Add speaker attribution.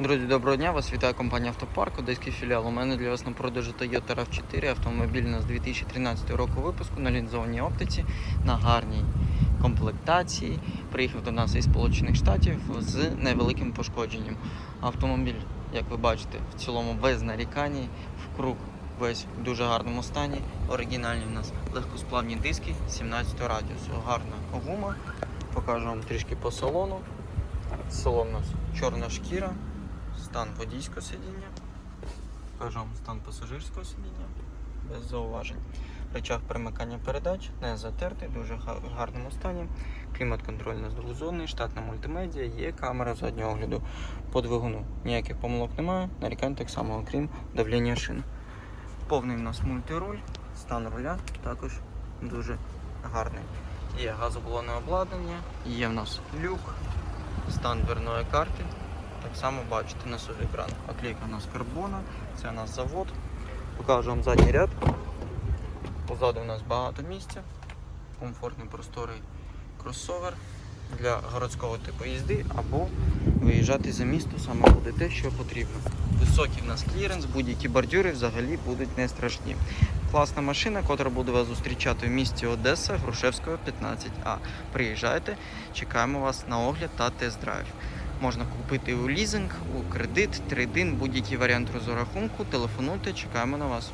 Speaker 1: Друзі, доброго дня! Вас вітає компанія Автопарк, одеський філіал. У мене для вас на продажу Toyota RAV4, автомобіль у нас 2013 року випуску на лінзованій оптиці, на гарній комплектації. Приїхав до нас із Сполучених Штатів з невеликим пошкодженням. Автомобіль, як ви бачите, в цілому без нарікань, в круг весь в дуже гарному стані. Оригінальні у нас легкосплавні диски 17 радіусу. Гарна гума. Покажу вам трішки по салону. Салон у нас чорна шкіра, стан водійського сидіння. Покажу вам стан пасажирського сидіння без зауважень. Речах перемикання передач не затертий, дуже в гарному стані. Клімат-контроль у нас штатна мультимедіа, є камера заднього огляду по двигуну. Ніяких помилок немає, нарікань так само, окрім давлення шин. Повний у нас мультируль, стан руля також дуже гарний. Є газоблонне обладнання, є в нас люк, стан дверної карти. Так само бачите на собі екран. Оклейка у нас карбона, це у нас завод. Покажу вам задній ряд. Позаду у нас багато місця, комфортний просторий кросовер для городського типу їзди або виїжджати за місто саме буде те, що потрібно. Високий в нас кліренс, будь-які бордюри взагалі будуть не страшні. Класна машина, котра буде вас зустрічати в місті Одеса, Грушевського 15А. Приїжджайте, чекаємо вас на огляд та тест-драйв. Можна купити у лізинг, у кредит, трейдин, будь-який варіант розрахунку. Телефонуйте, чекаємо на вас.